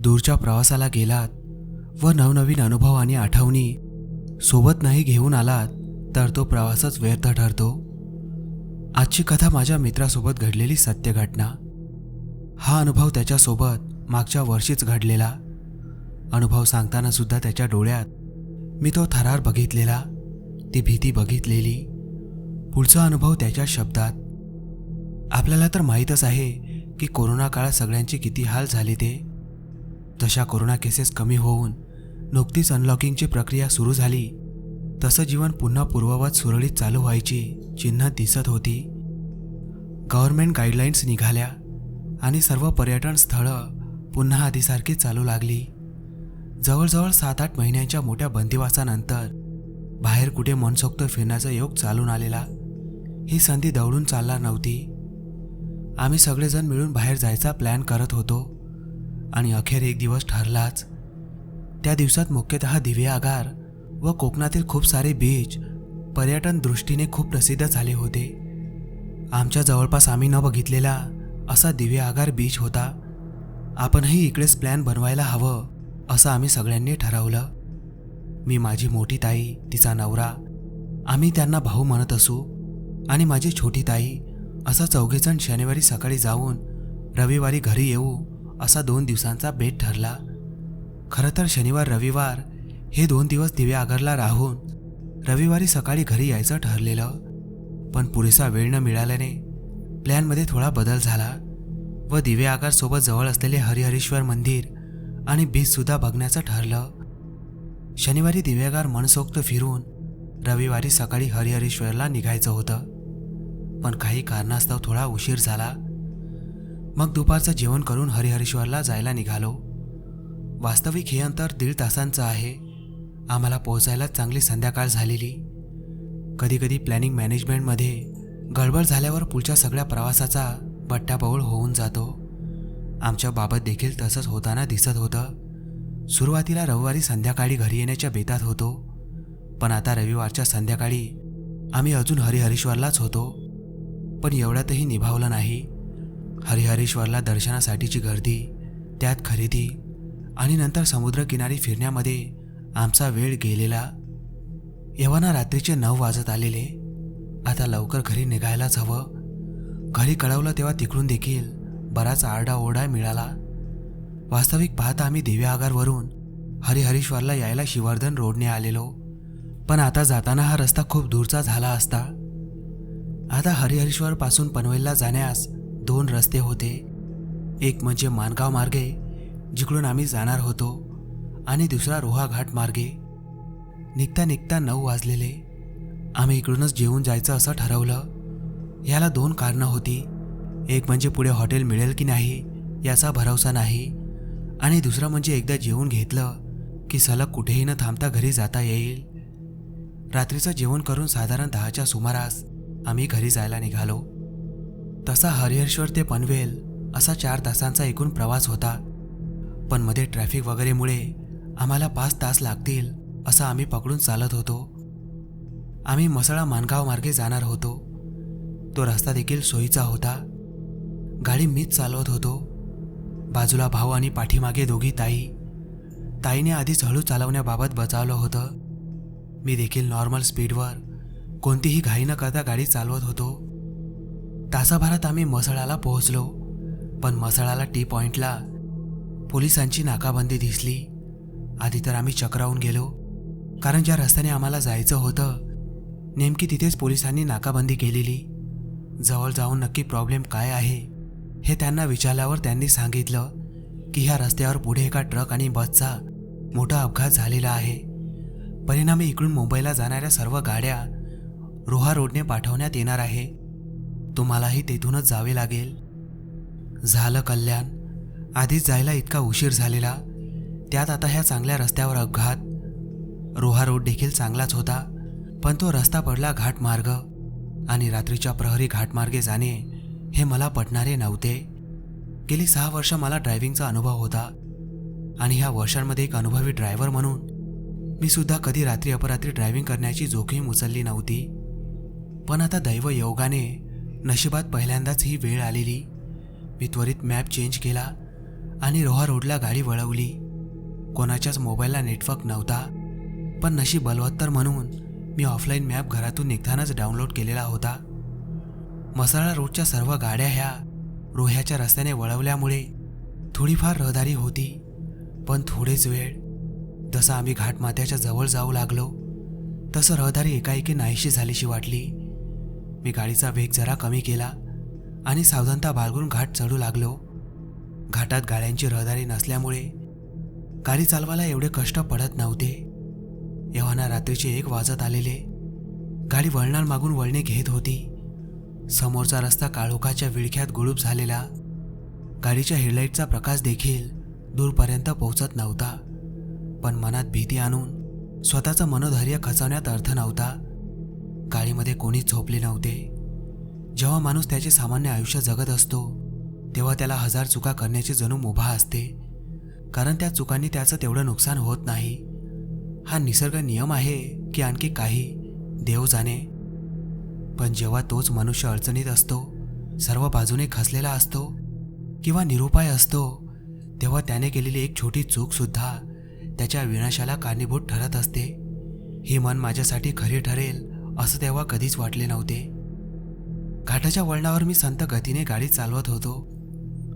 दूरच्या प्रवासाला गेलात व नवनवीन अनुभव आणि आठवणी सोबत नाही घेऊन आलात तर तो प्रवासच व्यर्थ ठरतो. आजची कथा माझ्या मित्रासोबत घडलेली सत्य घटना हा अनुभव त्याच्यासोबत मागच्या वर्षीच घडलेला. अनुभव सांगताना सुद्धा त्याच्या डोळ्यात मी तो थरार बघितलेला ती भीती बघितलेली. पुढचा अनुभव त्याच्या शब्दात आपल्याला तर माहीतच आहे की कोरोना काळात सगळ्यांचे किती हाल झाले ते. तशा कोरोना केसेस कमी होऊन नुकतीच अनलॉकिंगची प्रक्रिया सुरू झाली. तसं जीवन पुन्हा पूर्ववत सुरळीत चालू व्हायची चिन्ह दिसत होती. गव्हर्नमेंट गाईडलाईन्स निघाल्या आणि सर्व पर्यटन स्थळं पुन्हा आधीसारखी चालू लागली. जवळजवळ सात आठ महिन्यांच्या मोठ्या बंदिवासानंतर बाहेर कुठे मनसोक्त फिरण्याचा योग चालून आलेला. ही संधी दौडून चालणार नव्हती. आम्ही सगळेजण मिळून बाहेर जायचा प्लॅन करत होतो. आणि अखेर एक दिवस ठरलाच. त्या दिवसात मुख्यतः दिवे आगार व कोकणातील खूप सारे बीच पर्यटन दृष्टीने खूप प्रसिद्ध झाले होते. आमच्या जवळपास आम्ही न बघितलेला असा दिवे आगार बीच होता. आपणही इकडेच प्लॅन बनवायला हवं असं आम्ही सगळ्यांनी ठरवलं. मी माझी मोठी ताई तिचा नवरा आम्ही त्यांना भाऊ म्हणत असू आणि माझी छोटी ताई असा चौघेजण शनिवारी सकाळी जाऊन रविवारी घरी येऊ असा दोन दिवसांचा बेट ठरला. खरं तर शनिवार रविवार हे दोन दिवस दिवे आगरला राहून रविवारी सकाळी घरी यायचं ठरलेलं. पण पुरेसा वेळ न मिळाल्याने प्लॅनमध्ये थोडा बदल झाला व दिवे आगारसोबत जवळ असलेले हरिहरेश्वर मंदिर आणि बीचसुद्धा बघण्याचं ठरलं. शनिवारी दिवेगार मनसोक्त फिरून रविवारी सकाळी हरिहरेश्वरला निघायचं होतं. पण काही कारणास्तव थोडा उशीर झाला. मग दुपारचं जेवण करून हरिहरेश्वरला जायला निघालो. वास्तविक हे अंतर दीड तासांचं आहे. आम्हाला पोहोचायला चांगली संध्याकाळ झालेली. कधीकधी प्लॅनिंग मॅनेजमेंटमध्ये गडबड झाल्यावर पुढच्या सगळ्या प्रवासाचा बट्ट्याबोळ होऊन जातो. आमच्या बाबत देखील तसंच होताना दिसत होतं. सुरुवातीला रविवारी संध्याकाळी घरी येण्याच्या बेतात होतो. पण आता रविवारच्या संध्याकाळी आम्ही अजून हरिहरेश्वरलाच होतो. पण एवढ्यातही निभावलं नाही. हरिहरेश्वरला दर्शनासाठीची गर्दी त्यात खरेदी आणि नंतर समुद्रकिनारी फिरण्यामध्ये आमचा वेळ गेलेला. येवाना रात्रीचे नऊ वाजत आलेले. आता लवकर घरी निघायलाच हवं. घरी कळवलं तेव्हा तिकडून देखील बराच आरडाओरडा मिळाला. वास्तविक पाहता आम्ही दिव्याआगारवरून हरिहरेश्वरला यायला शिवर्धन रोडने आलेलो. पण आता जाताना हा रस्ता खूप दूरचा झाला असता. आता हरिहरेश्वरपासून पनवेलला जाण्यास दोन रस्ते होते. एक म्हणजे मानगाव मार्गे जिकडून आम्ही जाणार होतो आणि दुसरा रोहा घाट मार्गे. निघता निघता नऊ वाजलेले. आम्ही इकडूनच जेवून जायचं असं ठरवलं. याला दोन कारणं होती. एक म्हणजे पुढे हॉटेल मिळेल की नाही याचा भरवसा नाही. आणि दुसरं म्हणजे एकदा जेवून घेतलं की सलग कुठेही न थांबता घरी जाता येईल. रात्रीचं जेवण करून साधारण दहाच्या सुमारास आम्ही घरी जायला निघालो. तसा हरिहरेश्वर ते पनवेल असा चार तासांचा एकूण प्रवास होता. पण मध्ये ट्रॅफिक वगैरेमुळे आम्हाला पाच तास लागतील असं आम्ही पकडून चालत होतो. आम्ही मसळा मानगाव मार्गे जाणार होतो. तो रस्ता देखील सोयीचा होता. गाडी मीच चालवत होतो. बाजूला भाऊ आणि पाठीमागे दोघी ताई. ताईने आधीच हळू चालवण्याबाबत बचावलं होतं. मी देखील नॉर्मल स्पीडवर कोणतीही घाई न करता गाडी चालवत होतो. तासाभरात आम्ही मसळाला पोहोचलो. पण मसळाला टी पॉइंटला पोलिसांची नाकाबंदी दिसली. आधी तर आम्ही चक्रावून गेलो. कारण ज्या रस्त्याने आम्हाला जायचं होतं नेमकी तिथेच पोलिसांनी नाकाबंदी केलेली. जवळ जाऊन नक्की प्रॉब्लेम काय आहे हे त्यांना विचारल्यावर त्यांनी सांगितलं की ह्या रस्त्यावर पुढे एका ट्रक आणि बसचा मोठा अपघात झालेला आहे. परिणामी इकडून मुंबईला जाणाऱ्या सर्व गाड्या रोहा रोडने पाठवण्यात येणार आहे. तुम्हालाही तेथूनच जावे लागेल. झालं कल्याण. आधीच जायला इतका उशीर झालेला. त्यात आता ह्या चांगल्या रस्त्यावर अपघात. रोहा रोड देखील चांगलाच होता पण तो रस्ता पडला घाटमार्ग आणि रात्रीच्या प्रहरी घाटमार्गे जाणे हे मला पटणारे नव्हते. गेली सहा वर्ष मला ड्रायव्हिंगचा अनुभव होता आणि ह्या वर्षांमध्ये एक अनुभवी ड्रायव्हर म्हणून मी सुद्धा कधी रात्री अपरात्री ड्रायव्हिंग करण्याची जोखीम उचलली नव्हती. पण आता दैव योगाने नशिबात पहिल्यांदाच ही वेळ आलेली. मी त्वरित मॅप चेंज केला आणि रोहा रोडला गाडी वळवली. कोणाच्याच मोबाईलला नेटवर्क नव्हता. पण नशीब बलवत्तर म्हणून मी ऑफलाईन मॅप घरातून निघतानाच डाउनलोड केलेला होता. मसाळा रोडच्या सर्व गाड्या ह्या रोह्याच्या रस्त्याने वळवल्यामुळे थोडीफार रहदारी होती पण थोडेच वेळ. जसं आम्ही घाटमाथ्याच्या जवळ जाऊ लागलो तसं रहदारी एकाएकी नाहीशी झालीशी वाटली. मी गाडीचा वेग जरा कमी केला आणि सावधानता बाळगून घाट चढू लागलो. घाटात गाड्यांची रहदारी नसल्यामुळे गाडी चालवायला एवढे कष्ट पडत नव्हते. एव्हाना रात्रीचे एक वाजत आलेले. गाडी वळणार मागून वळणे घेत होती. समोरचा रस्ता काळोखाच्या विळख्यात गुळूप झालेला. गाडीच्या हेडलाईटचा प्रकाश देखील दूरपर्यंत पोहोचत नव्हता. पण मनात भीती आणून स्वतःचं मनोधैर्य खचवण्यात अर्थ नव्हता. गाडीमध्ये कोणीच झोपले नव्हते. जेव्हा माणूस त्याचे सामान्य आयुष्य जगत असतो तेव्हा त्याला हजार चुका करण्याची जणू मुभा असते. कारण त्या चुकांनी त्याचं तेवढं नुकसान होत नाही. हा निसर्ग नियम आहे की आणखी काही देव जाणे. पण जेव्हा तोच मनुष्य अडचणीत असतो सर्व बाजूने खसलेला असतो किंवा निरुपाय असतो तेव्हा त्याने केलेली एक छोटी चूकसुद्धा त्याच्या विनाशाला कारणीभूत ठरत असते. ही मन माझ्यासाठी खरी ठरेल. असं तेव्हा कधीच वाटले नव्हते. घाटाच्या वळणावर मी संत गतीने गाडी चालवत होतो.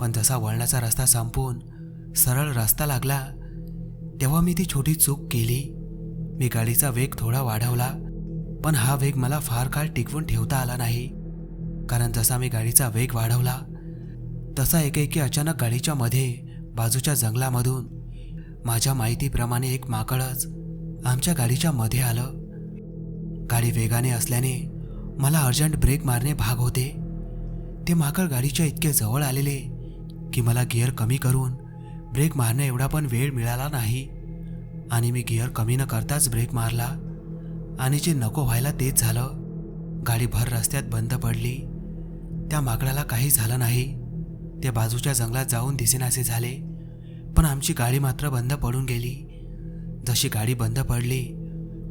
पण जसा वळणाचा रस्ता संपून सरळ रस्ता लागला तेव्हा मी ती छोटी चूक केली. मी गाडीचा वेग थोडा वाढवला पण हा वेग मला फार काळ टिकवून ठेवता आला नाही. कारण जसा मी गाडीचा वेग वाढवला तसा एकेकी अचानक गाडीच्या मध्ये बाजूच्या जंगलामधून माझ्या माहितीप्रमाणे एक माकडच आमच्या गाडीच्या मध्ये आलं. गाडी वेगाने असल्याने मला अर्जंट ब्रेक मारणे भाग होते. ते माकड गाडीच्या इतके जवळ आलेले की मला गिअर कमी करून ब्रेक मारणे एवढा पण वेळ मिळाला नाही. आणि मी गिअर कमी न करताच ब्रेक मारला आणि जे नको व्हायला तेच झालं. गाडी भर रस्त्यात बंद पडली. त्या माकडाला काही झालं नाही. ते बाजूच्या जंगलात जाऊन दिसेनासे झाले. पण आमची गाडी मात्र बंद पडून गेली. जशी गाडी बंद पडली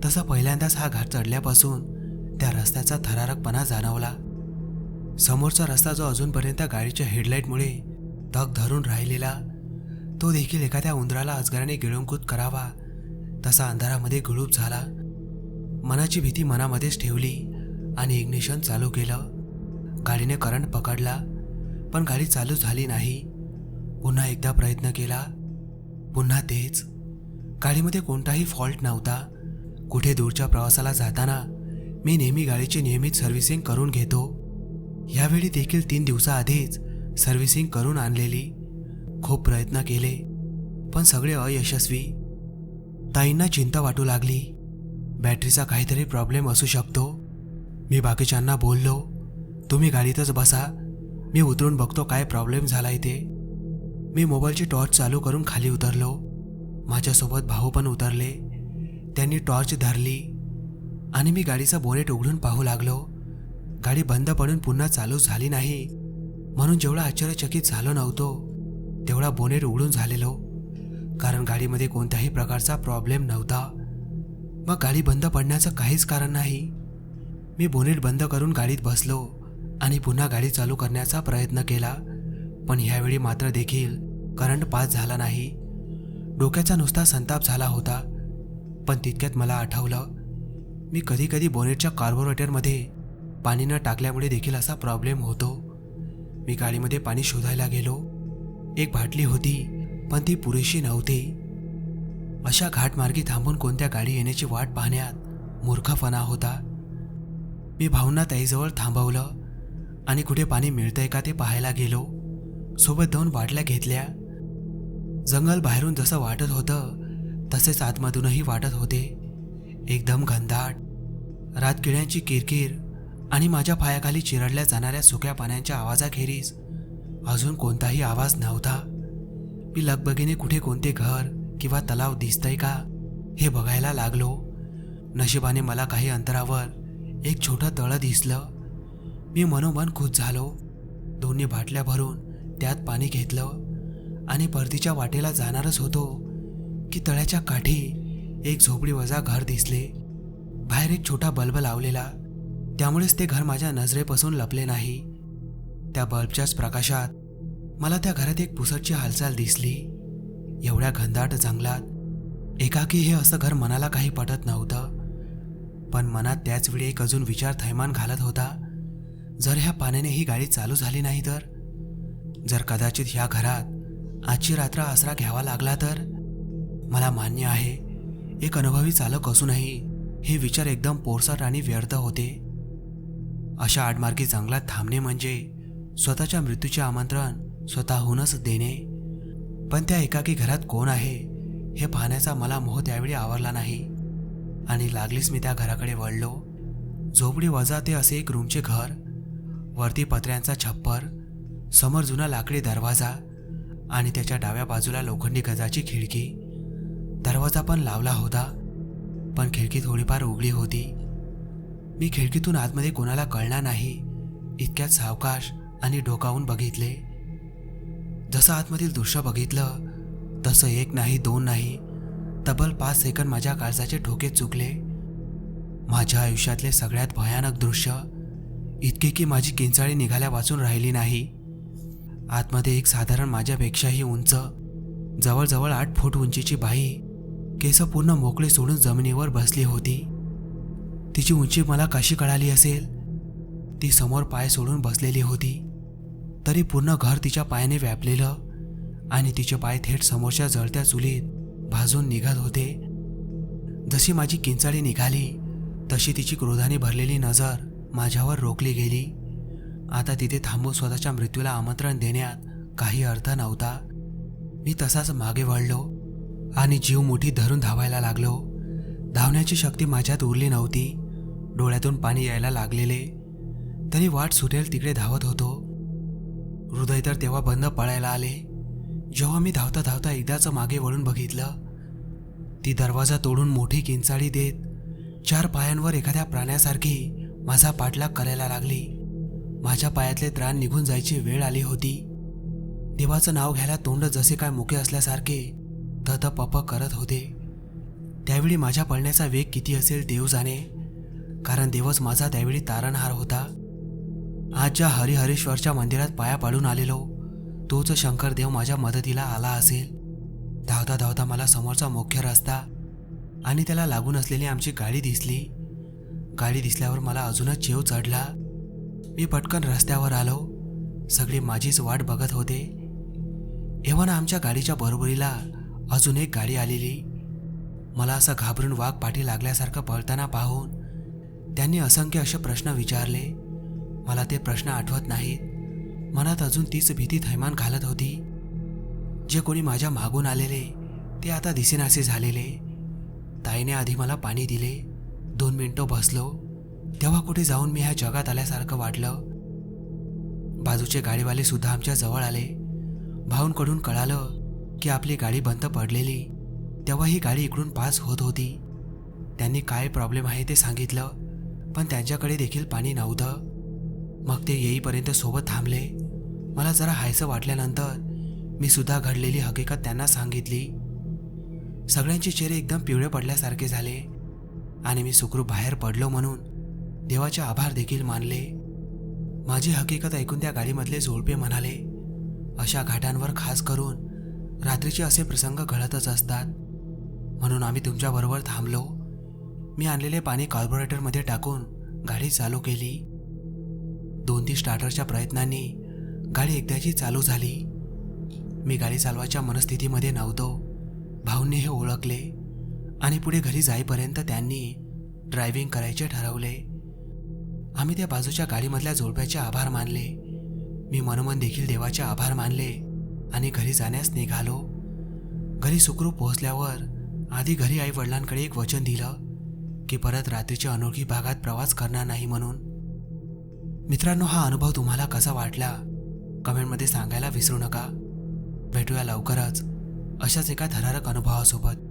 तसा पहिल्यांदाच हा घाट चढल्यापासून त्या रस्त्याचा थरारकपणा जाणवला. समोरचा रस्ता जो अजूनपर्यंत गाडीच्या हेडलाईटमुळे तग धरून राहिलेला तो देखील एखाद्या उंदराला अजगराने गिळंकूत करावा तसा अंधारामध्ये गुळूप झाला. मनाची भीती मनामध्येच ठेवली आणि इग्निशन चालू केलं. गाडीने करंट पकडला पण गाडी चालू झाली नाही. पुन्हा एकदा प्रयत्न केला. पुन्हा तेच. गाडीमध्ये कोणताही फॉल्ट नव्हता. कुठे दूरच्या प्रवासाला जाताना मी नेहमी गाडीची नियमित सर्व्हिसिंग करून घेतो. यावेळी देखील तीन दिवसाआधीच सर्व्हिसिंग करून आणलेली. खूप प्रयत्न केले पण सगळे अयशस्वी. ताईंना चिंता वाटू लागली. बॅटरीचा काहीतरी प्रॉब्लेम असू शकतो. मी बाकीच्यांना बोललो तुम्ही गाडीतच बसा. मी उतरून बघतो काय प्रॉब्लेम झाला इथे मी मोबाईलची टॉर्च चालू करून खाली उतरलो. माझ्यासोबत भाऊ पण उतरले. त्यांनी टॉर्च धरली आणि मी गाडीचा बोनेट उघडून पाहू लागलो. गाडी बंद पडून पुन्हा चालू झाली नाही. म्हणून जेवढा आश्चर्यचकित झालो नव्हतो तेवढा बोनेट उघडून झालेलो. कारण गाडीमध्ये कोणत्याही प्रकारचा प्रॉब्लेम नव्हता. मग गाडी बंद पडण्याचं काहीच कारण नाही. मी बोनेट बंद करून गाडीत बसलो आणि पुन्हा गाडी चालू करण्याचा प्रयत्न केला. पण ह्यावेळी मात्र देखील करंट पास झाला नाही. डोक्याचा नुसता संताप झाला होता. पण तितक्यात मला आठवलं मी कधी कधी बोनेटच्या कार्बोरेटरमध्ये पाणी न टाकल्यामुळे देखील असा प्रॉब्लेम होतो. मी गाडीमध्ये पाणी शोधायला गेलो. एक बाटली होती पण ती पुरेशी नव्हती. अशा घाटमार्गी थांबून कोणत्या गाडी येण्याची वाट पाहण्यात मूर्खपणा होता. मी भाऊंना ताईजवळ थांबवलं आणि कुठे पाणी मिळतंय का ते पाहायला गेलो. सोबत दोन बाटल्या घेतल्या. जंगल बाहेरून जसं वाटत होतं तसेच आतमधूनही वाटत होते. एकदम घनदाट रातकिड्यांची किरकिर आणि माझ्या पायाखाली चिरडल्या जाणाऱ्या सुक्या पाण्याच्या आवाजाखेरीज. अजून कोणताही आवाज नव्हता. मी लगबगीने कुठे कोणते घर किंवा तलाव दिसतंय का हे बघायला लागलो. नशिबाने मला काही अंतरावर एक छोटं तळं दिसलं. मी मनोमन खुश झालो. दोन्ही बाटल्या भरून त्यात पाणी घेतलं आणि परतीच्या वाटेला जाणारच होतो. की तळ्याच्या काठी एक झोपडी वजा घर दिसले. बाहेर एक छोटा बल्ब लावलेला. त्यामुळेच ते घर माझ्या नजरेपासून लपले नाही. त्या बल्बच्याच प्रकाशात मला त्या घरात एक पुसटची हालचाल दिसली. एवढ्या घनदाट जंगलात एकाकी हे असं घर मनाला काही पटत नव्हतं. पण मनात त्याच वेळी एक अजून विचार थैमान घालत होता. जर ह्या पाण्याने ही गाडी चालू झाली नाही तर? जर कदाचित ह्या घरात आजची रात्र आसरा घ्यावा लागला तर? मला मान्य आहे एक अनुभवी चालक असूनही हे विचार एकदम पोरसाट आणि व्यर्थ होते. अशा आडमार्गी जंगलात थांबणे म्हणजे स्वतःच्या मृत्यूचे आमंत्रण स्वतःहूनच देणे. पण त्या एकाकी घरात कोण आहे हे पाहण्याचा मला मोह त्यावेळी आवरला नाही. आणि लागलीच मी त्या घराकडे वळलो. झोपडी वजा ते असे एक रूमचे घर वरती पत्र्यांचा छप्पर समोर जुना लाकडी दरवाजा आणि त्याच्या डाव्या बाजूला लोखंडी गजाची खिडकी. दरवाजा पण लावला होता पण खिडकी थोडीफार उघडी होती. मी खिडकीतून आतमध्ये कोणाला कळणार नाही इतक्यात सावकाश आणि डोकावून बघितले. जसं आतमधील दृश्य बघितलं तसं एक नाही दोन नाही तब्बल पाच सेकंद माझ्या काळजाचे ठोके चुकले. माझ्या आयुष्यातले सगळ्यात भयानक दृश्य इतके की माझी किंचाळी निघाल्या वाचून राहिली नाही. आतमध्ये एक साधारण माझ्यापेक्षाही उंच जवळजवळ आठ फूट उंचीची बाई केस पूर्ण मोकळे सोडून जमिनीवर बसली होती. तिची उंची मला कशी कळाली असेल? ती समोर पाय सोडून बसलेली होती. तरी पूर्ण घर तिच्या पायाने व्यापलेलं आणि तिचे पाय थेट समोरच्या जळत्या चुलीत भाजून निघत होते. जशी माझी किंचाळी निघाली तशी तिची क्रोधाने भरलेली नजर माझ्यावर रोखली गेली. आता तिथे थांबून स्वतःच्या मृत्यूला आमंत्रण देण्यात काही अर्थ नव्हता. मी तसाच मागे वळलो. आणि जीव मुठी धरून धावायला लागलो. धावण्याची शक्ती माझ्यात उरली नव्हती. डोळ्यातून पाणी यायला लागलेले. तरी वाट सुटेल तिकडे धावत होतो. हृदय तर तेव्हा बंद पळायला आले. जेव्हा मी धावता धावता एकदाचं मागे वळून बघितलं ती दरवाजा तोडून मोठी किंचाळी देत चार पायांवर एखाद्या प्राण्यासारखी माझा पाठलाग करायला लागली. माझ्या पायातले त्राण निघून जायची वेळ आली होती. देवाचं नाव घ्यायला तोंड जसे काय मोके असल्यासारखे दादा पापा करत होते. त्यावेळी माझ्या पळण्याचा वेग किती असेल देव जाणे. कारण देवच माझा त्यावेळी तारणहार होता. आज ज्या हरिहरेश्वरच्या मंदिरात पाया पाडून आलेलो तोच शंकरदेव माझ्या मदतीला आला असेल. धावता धावता मला समोरचा मुख्य रस्ता आणि त्याला लागून असलेली आमची गाडी दिसली. गाडी दिसल्यावर मला अजूनच चेव चढला. मी पटकन रस्त्यावर आलो. सगळी माझीच वाट बघत होते. एव्हाना आमच्या गाडीच्या बरोबरीला अजून एक गाडी आलेली. मला असं घाबरून वाघ पाठी लागल्यासारखं पळताना पाहून त्यांनी असंख्य असे प्रश्न विचारले. मला ते प्रश्न आठवत नाहीत. मनात अजून तीच भीती थैमान घालत होती. जे कोणी माझ्या मागून आलेले ते आता दिसेनासे झालेले. ताईने आधी मला पाणी दिले. दोन मिनटं बसलो. तेव्हा कुठे जाऊन मी ह्या जगात आल्यासारखं वाटलं. बाजूचे गाडीवाले सुद्धा आमच्या जवळ आले. भाऊंकडून कळालं की आपली गाडी बंद पडलेली. तेव्हा ही गाडी इकडून पास होत होती. त्यांनी काय प्रॉब्लेम आहे ते सांगितलं पण त्यांच्याकडे देखील पाणी नव्हतं. मग ते येईपर्यंत सोबत थांबले. मला जरा हायसं वाटल्यानंतर मी सुद्धा घडलेली हकीकत त्यांना सांगितली. सगळ्यांचे चेहरे एकदम पिवळे पडल्यासारखे झाले. आणि मी सुखरूप बाहेर पडलो म्हणून देवाचे आभार देखील मानले. माझी हकीकत ऐकून त्या गाडीमधले जोडपे म्हणाले अशा घाटांवर खास करून रात्रीचे असे प्रसंग घडतच असतात. म्हणून आम्ही तुमच्याबरोबर थांबलो. मी आणलेले पाणी कार्बोरेटरमध्ये टाकून गाडी चालू केली. दोन तीन स्टार्टरच्या प्रयत्नांनी गाडी एकदाची चालू झाली. मी गाडी चालवायच्या मनस्थितीमध्ये नव्हतो. भाऊंनी हे ओळखले आणि पुढे घरी जाईपर्यंत त्यांनी ड्रायव्हिंग करायचे ठरवले. आम्ही त्या बाजूच्या गाडीमधल्या जोडप्याचे आभार मानले. मी मनोमन देखील देवाचे आभार मानले. आणि घरी जाण्यास निघालो. घरी सुखरूप पोहोचल्यावर आधी घरी आई वडिलांकडे एक वचन दिलं की परत रात्रीच्या अनोळखी भागात प्रवास करणार नाही म्हणून. मित्रांनो हा अनुभव तुम्हाला कसा वाटला? कमेंटमध्ये सांगायला विसरू नका. भेटूया लवकरच अशाच एका थरारक अनुभवासोबत.